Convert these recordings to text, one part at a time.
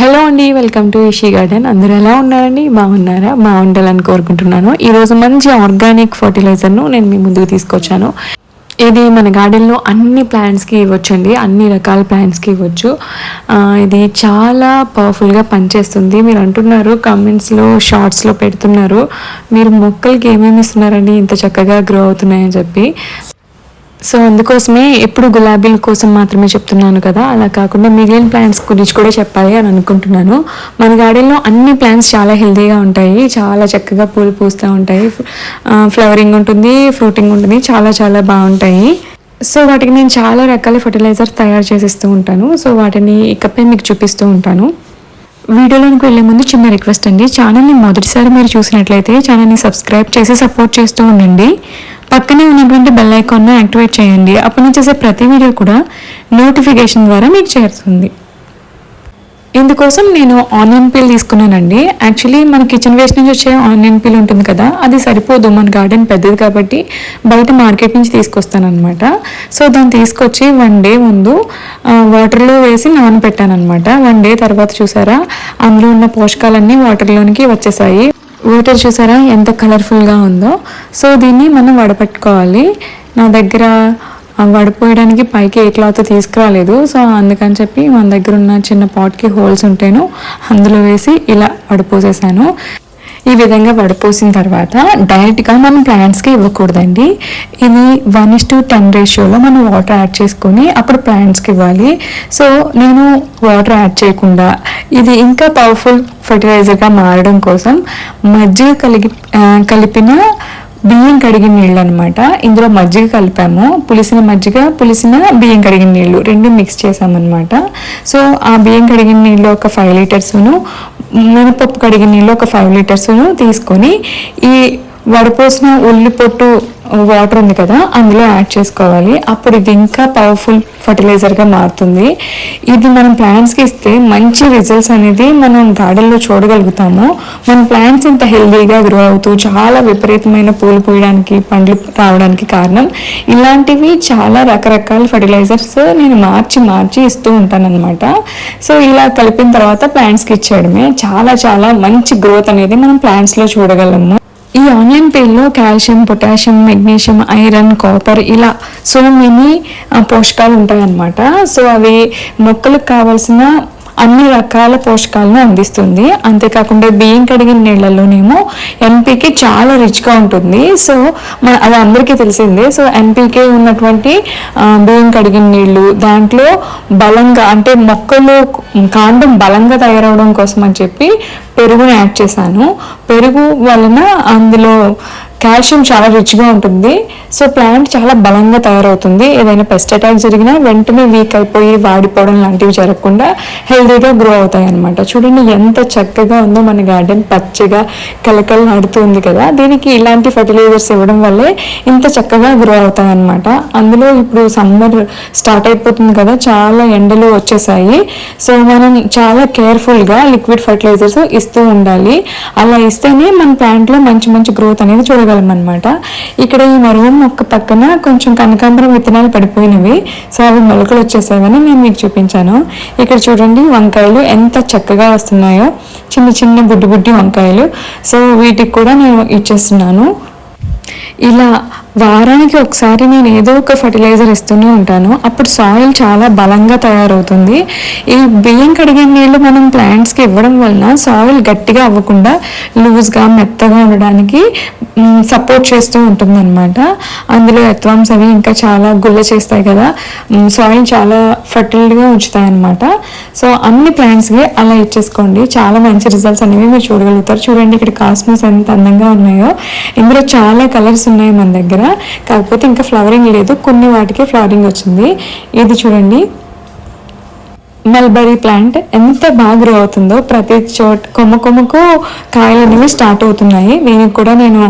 Hello అండి welcome to ఇషీ garden. అందరూ ఎలా ఉన్నారండి? బాగున్నారా? బాగుండాలని కోరుకుంటున్నాను. ఈరోజు మంచి ఆర్గానిక్ ఫర్టిలైజర్ను నేను మీ ముందుకు తీసుకొచ్చాను. ఇది మన గార్డెన్లో అన్ని ప్లాంట్స్కి ఇవ్వచ్చండి. అన్ని రకాల ప్లాంట్స్కి ఇవ్వచ్చు. ఇది చాలా పవర్ఫుల్గా పనిచేస్తుంది. మీరు అంటున్నారు కామెంట్స్లో షార్ట్స్లో పెడుతున్నారు. మీరు మొక్కలకి ఏమేమి ఇస్తున్నారండి? ఇంత చక్కగా గ్రో అవుతున్నాయని చెప్పి. సో అందుకోసమే ఎప్పుడు గులాబీల కోసం మాత్రమే చెప్తున్నాను కదా. అలా కాకుండా మిగిలిన ప్లాంట్స్ గురించి కూడా చెప్పాలి అని అనుకుంటున్నాను. మన గార్డెన్లో అన్ని ప్లాంట్స్ చాలా హెల్తీగా ఉంటాయి. చాలా చక్కగా పూలు పూస్తూ ఉంటాయి. ఫ్లవరింగ్ ఉంటుంది ఫ్రూటింగ్ ఉంటుంది చాలా చాలా బాగుంటాయి. సో వాటికి నేను చాలా రకాల ఫర్టిలైజర్ తయారు చేసిస్తూ ఉంటాను. సో వాటిని ఇకపై మీకు చూపిస్తూ ఉంటాను. వీడియోలోకి వెళ్ళే ముందు చిన్న రిక్వెస్ట్ అండి. ఛానల్ని మొదటిసారి మీరు చూసినట్లయితే ఛానల్ని సబ్స్క్రైబ్ చేసి సపోర్ట్ చేస్తూ ఉండండి. పక్కనే ఉన్నటువంటి బెల్ ఐకాన్ను యాక్టివేట్ చేయండి. అప్పుడు నేను చేసే ప్రతి వీడియో కూడా నోటిఫికేషన్ ద్వారా మీకు చేరుతుంది. ఇందుకోసం నేను ఆనియన్ పీల్ తీసుకున్నానండి. యాక్చువల్లీ మన కిచెన్ వేస్ట్ నుంచి వచ్చే ఆనియన్ పీల్ ఉంటుంది కదా అది సరిపోదు మన గార్డెన్ పెద్దది కాబట్టి బయట మార్కెట్ నుంచి తీసుకొస్తాను అనమాట సో దాన్ని తీసుకొచ్చి వన్ డే ముందు వాటర్లో వేసి నానబెట్టాను అనమాట వన్ డే తర్వాత చూసారా అందులో ఉన్న పోషకాలన్నీ వాటర్లోనికి వచ్చేసాయి. వాటర్ చూసారా ఎంత కలర్ఫుల్గా ఉందో. సో దీన్ని మనం వడపెట్టుకోవాలి. నా దగ్గర వడిపోయడానికి పైకి ఏ క్లాత్ తీసుకురాలేదు. సో అందుకని చెప్పి మన దగ్గర ఉన్న చిన్న పాట్కి హోల్స్ ఉంటేను అందులో వేసి ఇలా వడిపోసేసాను ఈ విధంగా వడపోసిన తర్వాత డైరెక్ట్గా మనం ప్లాంట్స్కి ఇవ్వకూడదండి. ఇది వన్ ఇస్ టు టెన్ రేషియోలో మనం వాటర్ యాడ్ చేసుకొని అప్పుడు ప్లాంట్స్కి ఇవ్వాలి. సో నేను వాటర్ యాడ్ చేయకుండా ఇది ఇంకా పవర్ఫుల్ ఫర్టిలైజర్గా మారడం కోసం మజ్జిగ కలిగి కలిపిన బియ్యం కడిగిన నీళ్ళు అనమాట ఇందులో మజ్జిగ కలిపాము. పులిసిన మజ్జిగ పులిసిన బియ్యం కడిగిన నీళ్ళు రెండు మిక్స్ చేసామన్నమాట. సో ఆ బియ్యం కడిగిన నీళ్ళు ఒక ఫైవ్ లీటర్స్ను మినపప్పు కడిగిన నీళ్ళు ఒక ఫైవ్ లీటర్స్ను తీసుకొని ఈ వడపోసిన ఉల్లి పొట్టు వాటర్ ఉంది కదా అందులో యాడ్ చేసుకోవాలి. అప్పుడు ఇది ఇంకా పవర్ఫుల్ ఫర్టిలైజర్గా మారుతుంది. ఇది మనం ప్లాంట్స్కి ఇస్తే మంచి రిజల్ట్స్ అనేది మనం గార్డెన్లో చూడగలుగుతాము. మన ప్లాంట్స్ ఇంత హెల్దీగా గ్రో అవుతూ చాలా విపరీతమైన పూలు పూయడానికి పండ్లు రావడానికి కారణం ఇలాంటివి చాలా రకరకాల ఫర్టిలైజర్స్ నేను మార్చి మార్చి ఇస్తూ ఉంటానన్నమాట. సో ఇలా కలిపిన తర్వాత ప్లాంట్స్కి ఇచ్చేయడమే. చాలా చాలా మంచి గ్రోత్ అనేది మనం ప్లాంట్స్లో చూడగలము. ఈ onion పేల్లో calcium potassium magnesium iron copper ఇలా సో మెనీ పోషకాలు ఉంటాయన్నమాట. సో అవి మొక్కలకు కావాల్సిన అన్ని రకాల పోషకాలను అందిస్తుంది. అంతేకాకుండా బియ్యం కడిగిన నీళ్ళలోనేమో ఎన్పీకే చాలా రిచ్గా ఉంటుంది. సో మన అది అందరికీ తెలిసిందే. సో ఎన్పీకే ఉన్నటువంటి బియ్యం కడిగిన నీళ్ళు దాంట్లో బలంగా అంటే మొక్కలు కాండం బలంగా తయారవడం కోసం అని చెప్పి పెరుగుని యాడ్ చేశాను. పెరుగు వలన అందులో కాల్షియం చాలా రిచ్గా ఉంటుంది. సో ప్లాంట్ చాలా బలంగా తయారవుతుంది. ఏదైనా పెస్ట్ అటాక్ జరిగినా వెంటనే వీక్ అయిపోయి వాడిపోవడం లాంటివి జరగకుండా హెల్తీగా గ్రో అవుతాయి అనమాట చూడండి ఎంత చక్కగా ఉందో మన గార్డెన్ పచ్చగా కలకలు నడుతుంది కదా. దీనికి ఇలాంటి ఫర్టిలైజర్స్ ఇవ్వడం వల్లే ఇంత చక్కగా గ్రో అవుతాయి అనమాట అందులో ఇప్పుడు సమ్మర్ స్టార్ట్ అయిపోతుంది కదా. చాలా ఎండలు వచ్చేసాయి. సో మనం చాలా కేర్ఫుల్గా లిక్విడ్ ఫర్టిలైజర్స్ ఇస్తూ ఉండాలి. అలా ఇస్తేనే మన ప్లాంట్లో మంచి మంచి గ్రోత్ అనేది చూడగలం అనమాట ఇక్కడ ఈ మరుగు మొక్క పక్కన కొంచెం కనకాంబరం విత్తనాలు పడిపోయినవి. సో అవి మొలకలు వచ్చేసేవని నేను మీకు చూపించాను. ఇక్కడ చూడండి వంకాయలు ఎంత చక్కగా వస్తున్నాయో. చిన్న చిన్న బుడ్డి బుడ్డి వంకాయలు. సో వీటికి కూడా నేను ఇచ్చేస్తున్నాను. ఇలా వారానికి ఒకసారి నేను ఏదో ఒక ఫర్టిలైజర్ ఇస్తూనే ఉంటాను. అప్పుడు సాయిల్ చాలా బలంగా తయారవుతుంది. ఈ బియ్యం కడిగిన నీళ్ళు మనం ప్లాంట్స్కి ఇవ్వడం వలన సాయిల్ గట్టిగా అవ్వకుండా లూజ్గా మెత్తగా ఉండడానికి సపోర్ట్ చేస్తూ ఉంటుందన్నమాట. అందులో ఎత్వామ్స్ అవి ఇంకా చాలా గుల్ల చేస్తాయి కదా. సాయిల్ చాలా ఫర్టిల్గా ఉంచుతాయి అనమాట సో అన్ని ప్లాంట్స్కి అలా ఇచ్చేసుకోండి. చాలా మంచి రిజల్ట్స్ అనేవి మీరు చూడగలుగుతారు. చూడండి ఇక్కడ కాస్మోస్ ఎంత అందంగా ఉన్నాయో. ఇందులో చాలా కలర్స్ ఉన్నాయి మన దగ్గర. కాకపోతే ఇంకా ఫ్లవరింగ్ లేదు. కొన్ని వాటికి ఫ్లవరింగ్ వచ్చింది. ఇది చూడండి. మల్బరీ ప్లాంట్ ఎంత బాగా గ్రో అవుతుందో ప్రతి చోట కొమ్మ కొమ్మకు కాయలు అనేవి స్టార్ట్ అవుతున్నాయి. దీనికి కూడా నేను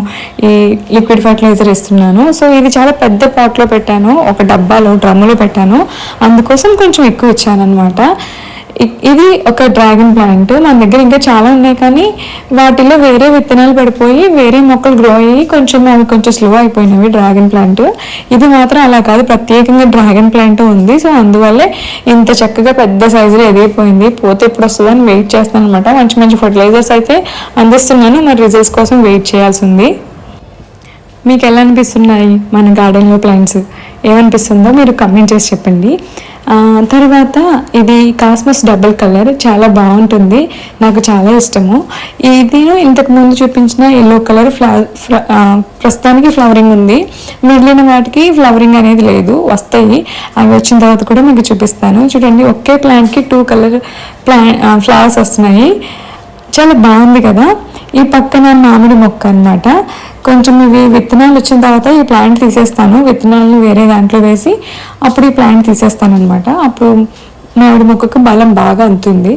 ఈ లిక్విడ్ ఫర్టిలైజర్ ఇస్తున్నాను సో ఇది చాలా పెద్ద పాట్లో పెట్టాను. ఒక డబ్బాలో డ్రమ్ములో పెట్టాను. అందుకోసం కొంచెం ఎక్కువ ఇచ్చాను అనమాట ఇది ఒక డ్రాగన్ ప్లాంట్. మన దగ్గర ఇంకా చాలా ఉన్నాయి కానీ వాటిలో వేరే విత్తనాలు పడిపోయి వేరే మొక్కలు గ్రో అయ్యి కొంచెం అవి కొంచెం స్లో అయిపోయినవి డ్రాగన్ ప్లాంట్. ఇది మాత్రం అలా కాదు ప్రత్యేకంగా డ్రాగన్ ప్లాంట్ ఉంది. సో అందువల్లే ఇంత చక్కగా పెద్ద సైజులో ఎదిగిపోయింది. పోతే ఎప్పుడు వస్తుందని వెయిట్ చేస్తాను అనమాట మంచి మంచి ఫర్టిలైజర్స్ అయితే అందిస్తున్నాను. మరి రిజల్ట్స్ కోసం వెయిట్ చేయాల్సి ఉంది. మీకు ఎలా అనిపిస్తున్నాయి మన గార్డెన్లో ప్లాంట్స్ ఏమనిపిస్తుందో మీరు కమెంట్ చేసి చెప్పండి. తర్వాత ఇది కాస్మస్ డబుల్ కలర్ చాలా బాగుంటుంది. నాకు చాలా ఇష్టము. ఇది ఇంతకు ముందు చూపించిన ఎల్లో కలర్ ఫ్లా ఫ్ల- ప్రస్తుతానికి ఫ్లవరింగ్ ఉంది. మిగిలిన వాటికి ఫ్లవరింగ్ అనేది లేదు. వస్తాయి. అవి వచ్చిన తర్వాత కూడా మీకు చూపిస్తాను. చూడండి ఒకే ప్లాంట్కి టూ కలర్ ప్లా ఫ్లవర్స్ వస్తున్నాయి. చాలా బాగుంది కదా? ఈ పక్కన మామిడి మొక్క అన్నమాట. కొంచెం ఇవి విత్తనాలు వచ్చిన తర్వాత ఈ ప్లాంట్ తీసేస్తాను. విత్తనాలను వేరే దాంట్లో వేసి అప్పుడు ఈ ప్లాంట్ తీసేస్తాను అనమాట అప్పుడు మామిడి మొక్కకు బలం బాగా అందుతుంది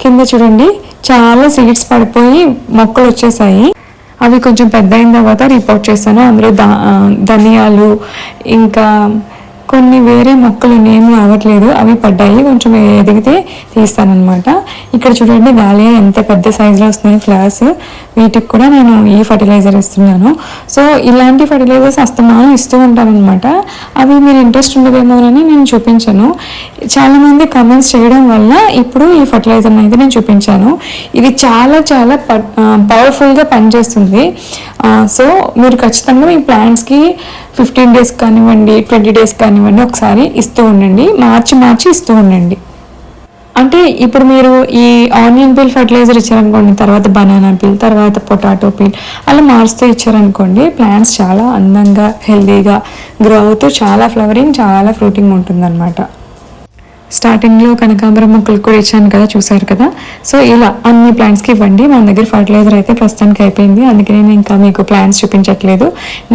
కింద చూడండి చాలా సీడ్స్ పడిపోయి మొక్కలు వచ్చేసాయి. అవి కొంచెం పెద్ద అయిన తర్వాత రిపోర్ట్ చేస్తాను. అందులో దా ధనియాలు ఇంకా కొన్ని వేరే మొక్కలు నేమ్ అవ్వట్లేదు అవి పడ్డాయి కొంచెం ఎదిగితే తీస్తానమాట ఇక్కడ చూడండి దాలియా ఎంత పెద్ద సైజులో వస్తున్నాయి ఫ్లవర్స్ వీటికి కూడా నేను ఈ ఫర్టిలైజర్ ఇస్తున్నాను. సో ఇలాంటి ఫర్టిలైజర్స్ అస్తమానం ఇస్తూ ఉంటాను అనమాట అవి మీరు ఇంట్రెస్ట్ ఉండదేమోనని నేను చూపించాను. చాలామంది కమెంట్స్ చేయడం వల్ల ఇప్పుడు ఈ ఫర్టిలైజర్ని అయితే నేను చూపించాను. ఇది చాలా చాలా పవర్ఫుల్గా పనిచేస్తుంది. సో మీరు ఖచ్చితంగా మీ ప్లాంట్స్కి ఫిఫ్టీన్ డేస్ కానివ్వండి ట్వంటీ డేస్ కానివ్వండి ఒకసారి ఇస్తూ ఉండండి. మార్చి మార్చి ఇస్తూ ఉండండి. అంటే ఇప్పుడు మీరు ఈ ఆనియన్ పిల్ ఫర్టిలైజర్ ఇచ్చారనుకోండి తర్వాత బనానా పీల్ తర్వాత పొటాటో పిల్ అలా మార్చుతూ ఇచ్చారనుకోండి ప్లాంట్స్ చాలా అందంగా హెల్దీగా గ్రో అవుతూ చాలా ఫ్లవరింగ్ చాలా ఫ్రూటింగ్ ఉంటుందన్నమాట. స్టార్టింగ్లో కనకాంబరం మొక్కలు కూడా ఇచ్చాను కదా చూసారు కదా. సో ఇలా అన్ని ప్లాంట్స్కి ఇవ్వండి. మన దగ్గర ఫర్టిలైజర్ అయితే ప్రస్తుతానికి అయిపోయింది. అందుకే నేను ఇంకా మీకు ప్లాంట్స్ చూపించట్లేదు.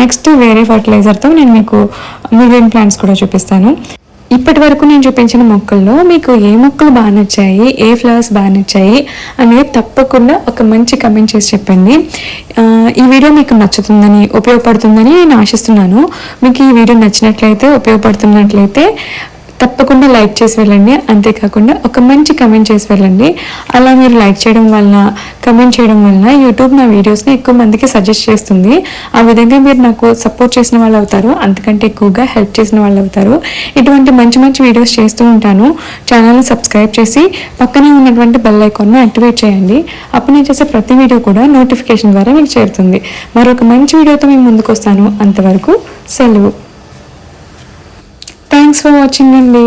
నెక్స్ట్ వేరే ఫర్టిలైజర్తో నేను మీకు మిగిలిన ప్లాంట్స్ కూడా చూపిస్తాను. ఇప్పటి వరకు నేను చూపించిన మొక్కల్లో మీకు ఏ మొక్కలు బాగా నచ్చాయి ఏ ఫ్లవర్స్ బాగా నచ్చాయి అనేది తప్పకుండా ఒక మంచి కమెంట్ చేసి చెప్పండి. ఈ వీడియో మీకు నచ్చుతుందని ఉపయోగపడుతుందని నేను ఆశిస్తున్నాను. మీకు ఈ వీడియో నచ్చినట్లయితే ఉపయోగపడుతున్నట్లయితే తప్పకుండా లైక్ చేసి వెళ్ళండి. అంతేకాకుండా ఒక మంచి కమెంట్ చేసి వెళ్ళండి. అలా మీరు లైక్ చేయడం వలన కమెంట్ చేయడం వలన యూట్యూబ్ నా వీడియోస్ని ఎక్కువ మందికి సజెస్ట్ చేస్తుంది. ఆ విధంగా మీరు నాకు సపోర్ట్ చేసిన వాళ్ళు అవుతారు. అంతకంటే ఎక్కువగా హెల్ప్ చేసిన వాళ్ళు అవుతారు. ఇటువంటి మంచి మంచి వీడియోస్ చేస్తూ ఉంటాను. ఛానల్ని సబ్స్క్రైబ్ చేసి పక్కనే ఉన్నటువంటి బెల్ ఐకాన్ను యాక్టివేట్ చేయండి. అప్పుడు నేను చేసే ప్రతి వీడియో కూడా నోటిఫికేషన్ ద్వారా మీకు చేరుతుంది. మరొక మంచి వీడియోతో మేము ముందుకు వస్తాను. అంతవరకు సెలవు. థ్యాంక్స్ ఫర్ వాచింగ్ అండి